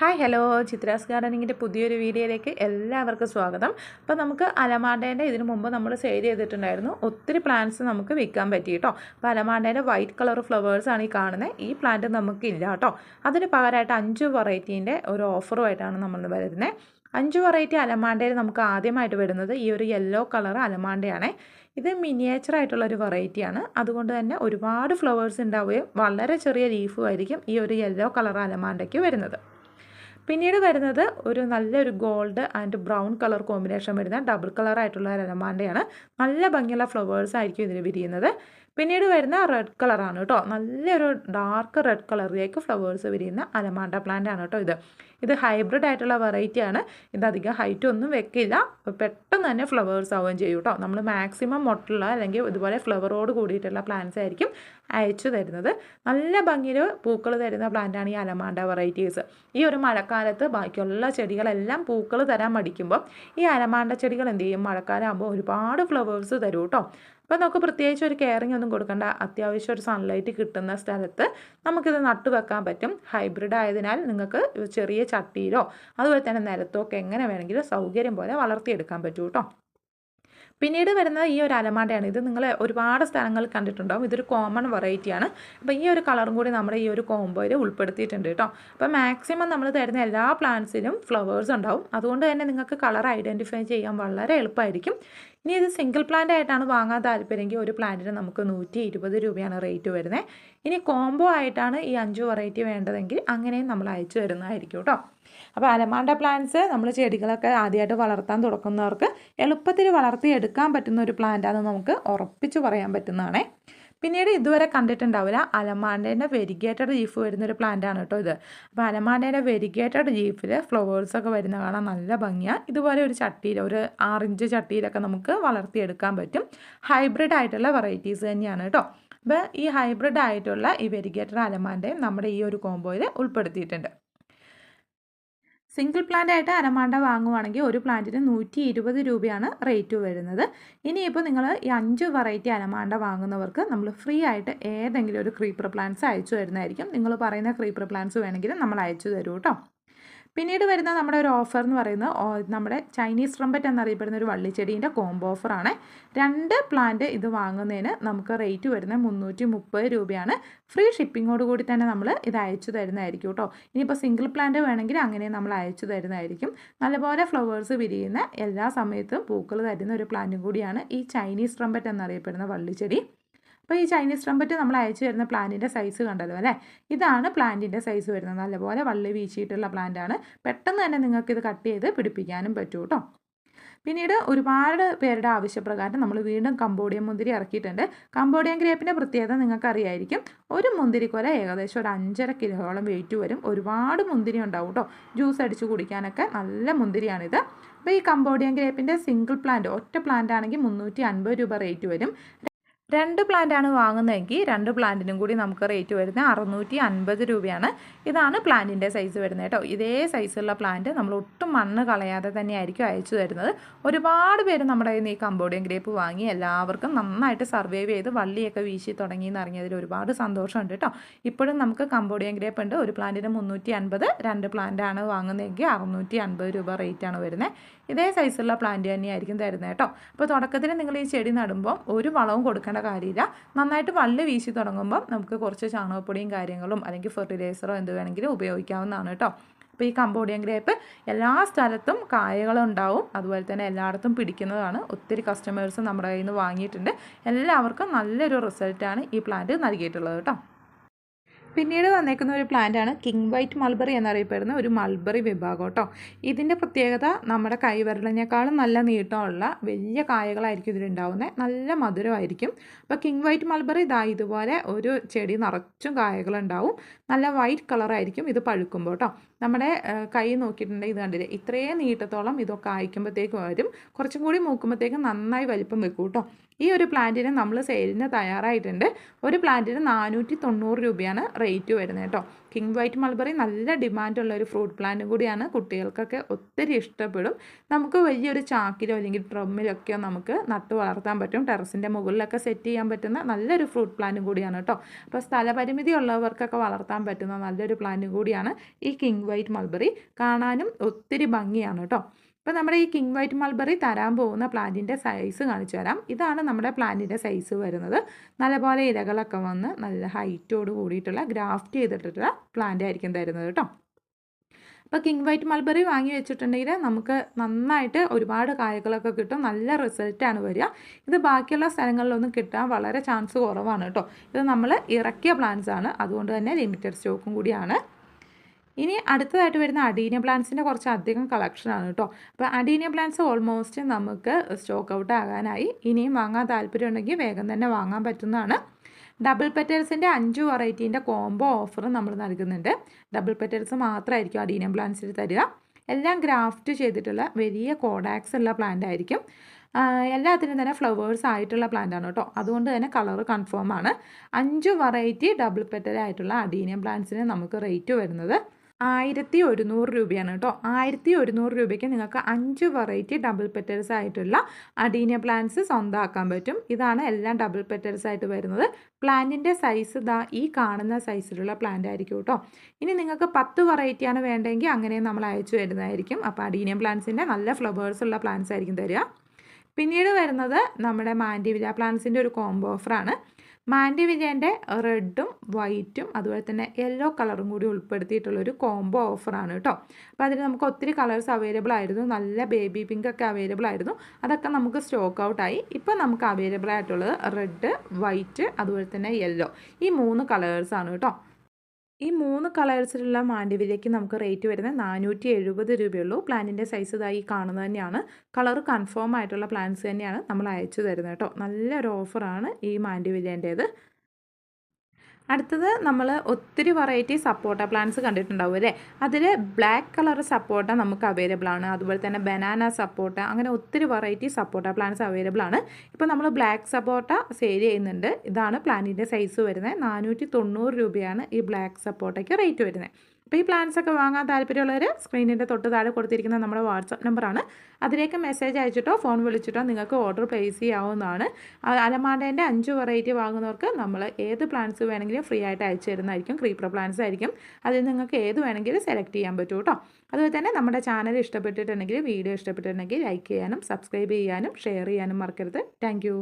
Hi hello Chitra's ഗാർഡനിങ്ങിന്റെ പുതിയൊരു വീഡിയോയിലേക്ക് എല്ലാവർക്കും സ്വാഗതം. അപ്പോൾ നമുക്ക് അലമാണ്ടേന്റെ ഇതിനു മുമ്പ് നമ്മൾ സെയിൽ ചെയ്തിട്ടുണ്ടായിരുന്നു. ഒത്തിരി പ്ലാന്റ്സ് നമുക്ക് വിൽക്കാൻ പറ്റി കേട്ടോ അപ്പോൾ അലമാണ്ടേന്റെ വൈറ്റ് കളർ ഫ്ലവേഴ്സാണ് ഈ കാണുന്നത് ഈ പ്ലാന്റ് നമുക്കില്ല കേട്ടോ അതിന് പകരമായിട്ട് അഞ്ച് വെറൈറ്റീന്റെ ഒരു ഓഫറുമായിട്ടാണ് നമ്മൾ വരുന്നത് അഞ്ച് വെറൈറ്റി അലമാണ്ടയിൽ നമുക്ക് ആദ്യമായിട്ട് വരുന്നത് ഈ ഒരു യെല്ലോ കളർ അലമാണ്ടയാണ് ഇത് മിനിയേച്ചർ ആയിട്ടുള്ള ഒരു വെറൈറ്റിയാണ് അതുകൊണ്ട് തന്നെ ഒരുപാട് ഫ്ലവേഴ്സ് ഉണ്ടാവുകയും വളരെ ചെറിയ ലീഫുമായിരിക്കും ഈ ഒരു യെല്ലോ കളർ അലമാണ്ടയ്ക്ക് വരുന്നത്. പിന്നീട് വരുന്നത് ഒരു നല്ലൊരു gold and brown colour combination വരുന്ന ഡബിൾ കളർ ആയിട്ടുള്ള രനമാന്റെയാണ്. നല്ല ഭംഗിയുള്ള ഫ്ലവേഴ്സ് ആയിരിക്കും ഇതിന് വിരിയുന്നത്. പിന്നീട് വരുന്ന റെഡ് കളറാണ് കേട്ടോ. നല്ലൊരു ഡാർക്ക് റെഡ് കളറിലേക്ക് ഫ്ലവേഴ്സ് വിരിയുന്ന അലമാണ്ട പ്ലാന്റ് ആണ് കേട്ടോ ഇത്. ഇത് ഹൈബ്രിഡ് ആയിട്ടുള്ള വെറൈറ്റി ആണ്. ഇത് അധികം ഹൈറ്റ് ഒന്നും വെക്കില്ല. പെട്ടെന്ന് തന്നെ ഫ്ലവേഴ്സ് ആവുകയും ചെയ്യും കേട്ടോ. നമ്മൾ മാക്സിമം മുട്ടുള്ള അല്ലെങ്കിൽ ഇതുപോലെ ഫ്ലവറോട് കൂടിയിട്ടുള്ള പ്ലാന്റ്സ് ആയിരിക്കും അയച്ചു തരുന്നത്. നല്ല ഭംഗിയിൽ പൂക്കൾ തരുന്ന പ്ലാന്റാണ് ഈ അലമാണ്ട വെറൈറ്റീസ് ഈ ഒരു മഴക്കാലത്ത് ബാക്കിയുള്ള ചെടികളെല്ലാം പൂക്കൾ തരാൻ മടിക്കുമ്പോൾ ഈ അലമാണ്ട ചെടികൾ എന്ത് ചെയ്യും? മഴക്കാലം ആകുമ്പോൾ ഒരുപാട് ഫ്ലവേഴ്സ് തരും കേട്ടോ. അപ്പോൾ നമുക്ക് പ്രത്യേകിച്ച് ഒരു കെയറിങ് ഒന്നും കൊടുക്കേണ്ട. അത്യാവശ്യം ഒരു സൺലൈറ്റ് കിട്ടുന്ന സ്ഥലത്ത് നമുക്കിത് നട്ടു വെക്കാൻ പറ്റും. ഹൈബ്രിഡ് ആയതിനാൽ നിങ്ങൾക്ക് ചെറിയ ചട്ടിയിലോ അതുപോലെ തന്നെ നിലത്തോ ഒക്കെ എങ്ങനെ വേണമെങ്കിലും സൗകര്യം പോലെ വളർത്തിയെടുക്കാൻ പറ്റൂ കേട്ടോ പിന്നീട് വരുന്നത് ഈ ഒരു അലമാണ്ടയാണ് ഇത് നിങ്ങൾ ഒരുപാട് സ്ഥലങ്ങളിൽ കണ്ടിട്ടുണ്ടാവും. ഇതൊരു കോമൺ വെറൈറ്റിയാണ് അപ്പോൾ ഈ ഒരു കളറും കൂടി നമ്മുടെ ഈ ഒരു കോംബോയിൽ ഉൾപ്പെടുത്തിയിട്ടുണ്ട് കേട്ടോ അപ്പോൾ മാക്സിമം നമ്മൾ തരുന്ന എല്ലാ പ്ലാന്റ്സിലും ഫ്ലവേഴ്സ് ഉണ്ടാവും. അതുകൊണ്ട് തന്നെ നിങ്ങൾക്ക് കളർ ഐഡന്റിഫൈ ചെയ്യാൻ വളരെ എളുപ്പമായിരിക്കും. ഇനി ഇത് സിംഗിൾ പ്ലാന്റ് ആയിട്ടാണ് വാങ്ങാൻ താല്പര്യമെങ്കിൽ ഒരു പ്ലാന്റിന് നമുക്ക് നൂറ്റി ഇരുപത് രൂപയാണ് റേറ്റ് വരുന്നത് ഇനി കോംബോ ആയിട്ടാണ് ഈ അഞ്ച് വെറൈറ്റി വേണ്ടതെങ്കിൽ അങ്ങനെയും നമ്മൾ അയച്ചു തരുന്നതായിരിക്കും കേട്ടോ അപ്പോൾ അലമാണ്ട പ്ലാന്റ്സ് നമ്മൾ ചെടികളൊക്കെ ആദ്യമായിട്ട് വളർത്താൻ തുടങ്ങുന്നവർക്ക് എളുപ്പത്തിൽ വളർത്തിയെടുക്കാൻ പറ്റുന്ന ഒരു പ്ലാന്റാണെന്ന് നമുക്ക് ഉറപ്പിച്ച് പറയാൻ പറ്റുന്നതാണേ. പിന്നീട് ഇതുവരെ കണ്ടിട്ടുണ്ടാവില്ല അലമാണ്ടേന്റെ വെരിഗേറ്റഡ് ലീഫ് വരുന്നൊരു പ്ലാന്റാണ് കേട്ടോ ഇത്. അപ്പോൾ അലമാണ്ടേന്റെ വെരിഗേറ്റഡ് ലീഫിൽ ഫ്ലവേഴ്സൊക്കെ വരുന്ന കാണാൻ നല്ല ഭംഗിയാണ് ഇതുപോലെ ഒരു ചട്ടിയിൽ ഒരു ആറിഞ്ച് ചട്ടിയിലൊക്കെ നമുക്ക് വളർത്തിയെടുക്കാൻ പറ്റും. ഹൈബ്രിഡ് ആയിട്ടുള്ള വെറൈറ്റീസ് തന്നെയാണ് കേട്ടോ. അപ്പോൾ ഈ ഹൈബ്രിഡ് ആയിട്ടുള്ള ഈ വെരിഗേറ്റഡ് അലമാണ്ടയും നമ്മുടെ ഈ ഒരു കോംബോയിൽ ഉൾപ്പെടുത്തിയിട്ടുണ്ട്. സിംഗിൾ പ്ലാന്റ് ആയിട്ട് അരമാണ്ട വാങ്ങുവാണെങ്കിൽ ഒരു പ്ലാന്റിന് നൂറ്റി ഇരുപത് രൂപയാണ് റേറ്റ് വരുന്നത്. ഇനിയിപ്പോൾ നിങ്ങൾ ഈ അഞ്ച് വെറൈറ്റി അരമാണ്ട വാങ്ങുന്നവർക്ക് നമ്മൾ ഫ്രീ ആയിട്ട് ഏതെങ്കിലും ഒരു ക്രീപ്പർ പ്ലാന്റ്സ് അയച്ചു തരുന്നതായിരിക്കും. നിങ്ങൾ പറയുന്ന ക്രീപ്പർ പ്ലാന്റ്സ് വേണമെങ്കിൽ നമ്മൾ അയച്ചു തരൂ കേട്ടോ. പിന്നീട് വരുന്ന നമ്മുടെ ഒരു ഓഫർ എന്ന് പറയുന്നത് നമ്മുടെ ചൈനീസ് ട്രംപറ്റ് എന്നറിയപ്പെടുന്ന ഒരു വള്ളിച്ചെടീന്റെ കോംബോ ഓഫറാണ് രണ്ട് പ്ലാന്റ് ഇത് വാങ്ങുന്നതിന് നമുക്ക് റേറ്റ് വരുന്നത് മുന്നൂറ്റി മുപ്പത് രൂപയാണ്. ഫ്രീ ഷിപ്പിങ്ങോട് കൂടി തന്നെ നമ്മൾ ഇത് അയച്ചു തരുന്നതായിരിക്കും കേട്ടോ ഇനിയിപ്പോൾ സിംഗിൾ പ്ലാന്റ് വേണമെങ്കിൽ അങ്ങനെ നമ്മൾ അയച്ചു തരുന്നതായിരിക്കും. നല്ലപോലെ ഫ്ലവേഴ്സ് വിരിയുന്ന എല്ലാ സമയത്തും പൂക്കൾ തരുന്ന ഒരു പ്ലാന്റും കൂടിയാണ് ഈ ചൈനീസ് ട്രംപറ്റ് എന്നറിയപ്പെടുന്ന വള്ളിച്ചെടി. അപ്പോൾ ഈ ചൈനീസ് ട്രംപറ്റ് നമ്മൾ അയച്ചു തരുന്ന പ്ലാന്റിന്റെ സൈസ് കണ്ടല്ലോ അല്ലേ? ഇതാണ് പ്ലാന്റിന്റെ സൈസ് വരുന്നത്. നല്ലപോലെ വള്ളി വീശിയിട്ടുള്ള പ്ലാന്റാണ് പെട്ടെന്ന് തന്നെ നിങ്ങൾക്ക് ഇത് കട്ട് ചെയ്ത് പിടിപ്പിക്കാനും പറ്റും കേട്ടോ പിന്നീട് ഒരുപാട് പേരുടെ ആവശ്യപ്രകാരം നമ്മൾ വീണ്ടും കമ്പോഡിയൻ മുന്തിരി ഇറക്കിയിട്ടുണ്ട്. കമ്പോഡിയൻ ഗ്രേപ്പിന്റെ പ്രത്യേകത നിങ്ങൾക്കറിയായിരിക്കും. ഒരു മുന്തിരിക്കൊല ഏകദേശം ഒരു അഞ്ചര കിലോയോളം വെയിറ്റ് വരും. ഒരുപാട് മുന്തിരി ഉണ്ടാവും കേട്ടോ ജ്യൂസ് അടിച്ച് കുടിക്കാനൊക്കെ നല്ല മുന്തിരിയാണിത്. അപ്പോൾ ഈ കമ്പോഡിയൻ ഗ്രേപ്പിന്റെ സിംഗിൾ പ്ലാന്റ് ഒറ്റ പ്ലാന്റ് ആണെങ്കിൽ മുന്നൂറ്റി അൻപത് രൂപ റേറ്റ് വരും. രണ്ട് പ്ലാന്റാണ് വാങ്ങുന്നതെങ്കിൽ രണ്ട് പ്ലാന്റിനും കൂടി നമുക്ക് റേറ്റ് വരുന്നത് അറുന്നൂറ്റി അൻപത് രൂപയാണ്. ഇതാണ് പ്ലാന്റിന്റെ സൈസ് വരുന്നത് കേട്ടോ. ഇതേ സൈസുള്ള പ്ലാന്റ് നമ്മൾ ഒട്ടും മണ്ണ് കളയാതെ തന്നെയായിരിക്കും അയച്ചു തരുന്നത്. ഒരുപാട് പേര് നമ്മുടെ ഈ കമ്പോഡിയൻ ഗ്രേപ്പ് വാങ്ങി എല്ലാവർക്കും നന്നായിട്ട് സർവൈവ് ചെയ്ത് വള്ളിയൊക്കെ വീശി തുടങ്ങി എന്ന് അറിഞ്ഞതിൽ ഒരുപാട് സന്തോഷമുണ്ട് കേട്ടോ. ഇപ്പോഴും നമുക്ക് കമ്പോഡിയൻ ഗ്രേപ്പ് ഉണ്ട്. ഒരു പ്ലാന്റിന് മുന്നൂറ്റി അൻപത് രണ്ട് പ്ലാന്റാണ് വാങ്ങുന്നതെങ്കിൽ അറുന്നൂറ്റി അൻപത് രൂപ റേറ്റാണ് വരുന്നത്. ഇതേ സൈസുള്ള പ്ലാന്റ് തന്നെയായിരിക്കും തരുന്നത് കേട്ടോ. അപ്പോൾ തുടക്കത്തിൽ നിങ്ങൾ ഈ ചെടി നടുമ്പോൾ ഒരു വളവും കൊടുക്കേണ്ട കാര്യമില്ല. നന്നായിട്ട് വള്ളി വീശി തുടങ്ങുമ്പോൾ നമുക്ക് കുറച്ച് ചാണകപ്പൊടിയും കാര്യങ്ങളും അല്ലെങ്കിൽ ഫെർട്ടിലൈസറോ എന്ത് വേണമെങ്കിലും ഉപയോഗിക്കാവുന്നതാണ് കേട്ടോ. അപ്പോൾ ഈ കമ്പോഡിയൻ ഗ്രേപ്പ് എല്ലാ സ്ഥലത്തും കായകളുണ്ടാവും. അതുപോലെ തന്നെ എല്ലായിടത്തും പിടിക്കുന്നതാണ്. ഒത്തിരി കസ്റ്റമേഴ്സ് നമ്മുടെ കയ്യിൽ നിന്ന് വാങ്ങിയിട്ടുണ്ട്. എല്ലാവർക്കും നല്ലൊരു റിസൾട്ടാണ് ഈ പ്ലാന്റ് നൽകിയിട്ടുള്ളത് കേട്ടോ. പിന്നീട് വന്നേക്കുന്ന ഒരു പ്ലാന്റാണ് കിങ് വൈറ്റ് മൾബറി എന്നറിയപ്പെടുന്ന ഒരു മൾബറി വിഭാഗം കേട്ടോ. ഇതിന്റെ പ്രത്യേകത നമ്മുടെ കൈവിരലിനേക്കാളും നല്ല നീട്ടമുള്ള വലിയ കായകളായിരിക്കും ഇതിലുണ്ടാവുന്നത് നല്ല മധുരമായിരിക്കും. അപ്പോൾ കിങ് വൈറ്റ് മൾബറി ഇതാ ഇതുപോലെ ഒരു ചെടി നിറച്ചും കായകളുണ്ടാവും. നല്ല വൈറ്റ് കളറായിരിക്കും ഇത് പഴുക്കുമ്പോൾ കേട്ടോ. നമ്മുടെ കൈ നോക്കിയിട്ടുണ്ടെങ്കിൽ ഇത് കണ്ടില്ലേ? ഇത്രയും നീട്ടത്തോളം ഇതൊക്കെ അയക്കുമ്പോഴത്തേക്കും വരും. കുറച്ചും കൂടി മൂക്കുമ്പോഴത്തേക്കും നന്നായി വലിപ്പം വെക്കും കേട്ടോ. ഈ ഒരു പ്ലാന്റിന് നമ്മൾ സെയിലിന് തയ്യാറായിട്ടുണ്ട്. ഒരു പ്ലാന്റിന് നാനൂറ്റി തൊണ്ണൂറ് രൂപയാണ് റേറ്റ് വരുന്നത് കേട്ടോ. കിങ് വൈറ്റ് മൾബറി നല്ല ഡിമാൻഡുള്ള ഒരു ഫ്രൂട്ട് പ്ലാന്റും കൂടിയാണ്. കുട്ടികൾക്കൊക്കെ ഒത്തിരി ഇഷ്ടപ്പെടും. നമുക്ക് വലിയൊരു ചാക്കിലോ അല്ലെങ്കിൽ ഡ്രമ്മിലൊക്കെയോ നമുക്ക് നട്ടു വളർത്താൻ പറ്റും. ടെറസിന്റെ മുകളിലൊക്കെ സെറ്റ് ചെയ്യാൻ പറ്റുന്ന നല്ലൊരു ഫ്രൂട്ട് പ്ലാന്റും കൂടിയാണ് കേട്ടോ. അപ്പോൾ സ്ഥലപരിമിതി ഉള്ളവർക്കൊക്കെ വളർത്താൻ പറ്റുന്ന നല്ലൊരു പ്ലാന്റും കൂടിയാണ് ഈ കിങ് വൈറ്റ് മൾബറി. കാണാനും ഒത്തിരി ഭംഗിയാണ് കേട്ടോ. അപ്പോൾ നമ്മുടെ ഈ കിങ് വൈറ്റ് മൾബറി തരാൻ പോകുന്ന പ്ലാന്റിന്റെ സൈസ് കാണിച്ചു തരാം. ഇതാണ് നമ്മുടെ പ്ലാന്റിന്റെ സൈസ് വരുന്നത്. നല്ലപോലെ ഇലകളൊക്കെ വന്ന് നല്ല ഹൈറ്റോട് കൂടിയിട്ടുള്ള ഗ്രാഫ്റ്റ് ചെയ്തിട്ടുള്ള പ്ലാന്റ് ആയിരിക്കും തരുന്നത് കേട്ടോ. അപ്പോൾ കിങ് വൈറ്റ് മൾബറി വാങ്ങി വെച്ചിട്ടുണ്ടെങ്കിൽ നമുക്ക് നന്നായിട്ട് ഒരുപാട് കായകളൊക്കെ കിട്ടും. നല്ല റിസൾട്ടാണ് വരിക. ഇത് ബാക്കിയുള്ള സ്ഥലങ്ങളിലൊന്നും കിട്ടാൻ വളരെ ചാൻസ് കുറവാണ് കേട്ടോ. ഇത് നമ്മൾ ഇറക്കിയ പ്ലാന്റ്സ് ആണ്. അതുകൊണ്ട് തന്നെ ലിമിറ്റഡ് സ്റ്റോക്കും കൂടിയാണ്. ഇനി അടുത്തതായിട്ട് വരുന്ന അഡീനിയ പ്ലാന്റ്സിന്റെ കുറച്ച് അധികം കളക്ഷനാണ് കേട്ടോ അപ്പോൾ അഡീനിയ പ്ലാന്റ്സ് ഓൾമോസ്റ്റ് നമുക്ക് സ്റ്റോക്ക് ഔട്ട് ആകാനായി. ഇനിയും വാങ്ങാൻ താല്പര്യം ഉണ്ടെങ്കിൽ വേഗം തന്നെ വാങ്ങാൻ പറ്റുന്നതാണ്. ഡബിൾ പെറ്റൽസിന്റെ അഞ്ച് വെറൈറ്റീന്റെ കോംബോ ഓഫർ നമ്മൾ നൽകുന്നുണ്ട്. ഡബിൾ പെറ്റൽസ് മാത്രമായിരിക്കും അഡീനിയം പ്ലാന്റ്സിൽ തരിക. എല്ലാം ഗ്രാഫ്റ്റ് ചെയ്തിട്ടുള്ള വലിയ കോഡാക്സ് ഉള്ള പ്ലാന്റ് ആയിരിക്കും. എല്ലാത്തിനും തന്നെ ഫ്ലവേഴ്സ് ആയിട്ടുള്ള പ്ലാന്റ് ആണ് കേട്ടോ അതുകൊണ്ട് തന്നെ കളർ കൺഫേം ആണ്. അഞ്ച് വെറൈറ്റി ഡബിൾ പെറ്റൽ ആയിട്ടുള്ള അഡീനിയം പ്ലാന്റ്സിന് നമുക്ക് റേറ്റ് വരുന്നത്. ആയിരത്തി ഒരുന്നൂറ് രൂപയാണ് കേട്ടോ. ആയിരത്തി ഒരുന്നൂറ് രൂപയ്ക്ക് നിങ്ങൾക്ക് അഞ്ച് വെറൈറ്റി ഡബിൾ പെറ്റൽസ് ആയിട്ടുള്ള അഡീനിയ പ്ലാന്റ്സ് സ്വന്തമാക്കാൻ പറ്റും. ഇതാണ് എല്ലാം ഡബിൾ പെറ്റൽസ് ആയിട്ട് വരുന്നത്. പ്ലാന്റിന്റെ സൈസ് ഇതാ ഈ കാണുന്ന സൈസിലുള്ള പ്ലാന്റ് ആയിരിക്കും കേട്ടോ. ഇനി നിങ്ങൾക്ക് പത്ത് വെറൈറ്റിയാണ് വേണ്ടതെങ്കിൽ അങ്ങനെ നമ്മൾ അയച്ചു വരുന്നതായിരിക്കും അപ്പോൾ അഡീനിയ പ്ലാന്റ്സിന്റെ നല്ല ഫ്ലവേഴ്സ് ഉള്ള പ്ലാന്റ്സ് ആയിരിക്കും തരിക. പിന്നീട് വരുന്നത് നമ്മുടെ മാൻഡിവില പ്ലാന്റ്സിന്റെ ഒരു കോംബോ ഓഫറാണ് മാൻഡിവില്ലേന്റെ റെഡും വൈറ്റും അതുപോലെ തന്നെ യെല്ലോ കളറും കൂടി ഉൾപ്പെടുത്തിയിട്ടുള്ളൊരു കോംബോ ഓഫറാണ് കേട്ടോ. അപ്പോൾ അതിന് നമുക്ക് ഒത്തിരി കളേഴ്സ് അവൈലബിൾ ആയിരുന്നു. നല്ല ബേബി പിങ്ക് ഒക്കെ അവൈലബിൾ ആയിരുന്നു. അതൊക്കെ നമുക്ക് സ്റ്റോക്ക് ഔട്ടായി ഇപ്പോൾ നമുക്ക് അവൈലബിൾ ആയിട്ടുള്ളത് റെഡ് വൈറ്റ് അതുപോലെ തന്നെ യെല്ലോ. ഈ മൂന്ന് കളേഴ്സാണ് കേട്ടോ. ഈ മൂന്ന് കളേഴ്സിലുള്ള മാൻഡിവിലേക്ക് നമുക്ക് റേറ്റ് വരുന്നത് നാനൂറ്റി എഴുപത് രൂപയുള്ളൂ പ്ലാന്റിന്റെ സൈസ് ഇതായി കാണുന്നത് തന്നെയാണ്. കളർ കൺഫേം ആയിട്ടുള്ള പ്ലാന്റ്സ് തന്നെയാണ് നമ്മൾ അയച്ചു തരുന്നത് കേട്ടോ. നല്ലൊരു ഓഫറാണ് ഈ മാൻഡിവില്ലേന്റേത് അടുത്തത് നമ്മൾ ഒത്തിരി വെറൈറ്റി സപ്പോട്ട പ്ലാന്റ്സ് കണ്ടിട്ടുണ്ടാവും അല്ലേ? അതിൽ ബ്ലാക്ക് കളർ സപ്പോർട്ട നമുക്ക് അവൈലബിൾ ആണ്. അതുപോലെ തന്നെ ബനാന സപ്പോർട്ട അങ്ങനെ ഒത്തിരി വെറൈറ്റി സപ്പോട്ട പ്ലാന്റ്സ് അവൈലബിൾ ആണ്. ഇപ്പോൾ നമ്മൾ ബ്ലാക്ക് സപ്പോർട്ട സെയിൽ ചെയ്യുന്നുണ്ട്. ഇതാണ് പ്ലാന്റിന്റെ സൈസ് വരുന്നത്. നാനൂറ്റി രൂപയാണ് ഈ ബ്ലാക്ക് സപ്പോട്ടയ്ക്ക് റേറ്റ് വരുന്നത്. അപ്പോൾ ഈ പ്ലാൻസ് ഒക്കെ വാങ്ങാൻ താല്പര്യമുള്ളവർ സ്ക്രീനിന്റെ തൊട്ട് താഴെ കൊടുത്തിരിക്കുന്ന നമ്മുടെ വാട്സപ്പ് നമ്പറാണ് അതിലേക്ക് മെസ്സേജ് അയച്ചിട്ടോ ഫോൺ വിളിച്ചിട്ടോ നിങ്ങൾക്ക് ഓർഡർ പ്ലേസ് ചെയ്യാവുന്നതാണ്. അലമാണ്ടേന്റെ അഞ്ച് വെറൈറ്റി വാങ്ങുന്നവർക്ക് നമ്മൾ ഏത് പ്ലാൻസ് വേണമെങ്കിലും ഫ്രീ ആയിട്ട് അയച്ചു തരുന്നതായിരിക്കും. ക്രീപ്പർ പ്ലാൻസ് ആയിരിക്കും. അതിൽ നിങ്ങൾക്ക് ഏത് വേണമെങ്കിലും സെലക്ട് ചെയ്യാൻ പറ്റും കേട്ടോ അതുപോലെ തന്നെ നമ്മുടെ ചാനൽ ഇഷ്ടപ്പെട്ടിട്ടുണ്ടെങ്കിൽ വീഡിയോ ഇഷ്ടപ്പെട്ടിട്ടുണ്ടെങ്കിൽ ലൈക്ക് ചെയ്യാനും സബ്സ്ക്രൈബ് ചെയ്യാനും ഷെയർ ചെയ്യാനും മറക്കരുത്. താങ്ക്